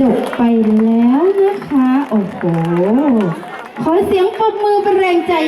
จบไปแล้วนะคะ โอ้โห ขอเสียงปรบมือเป็นแรงใจ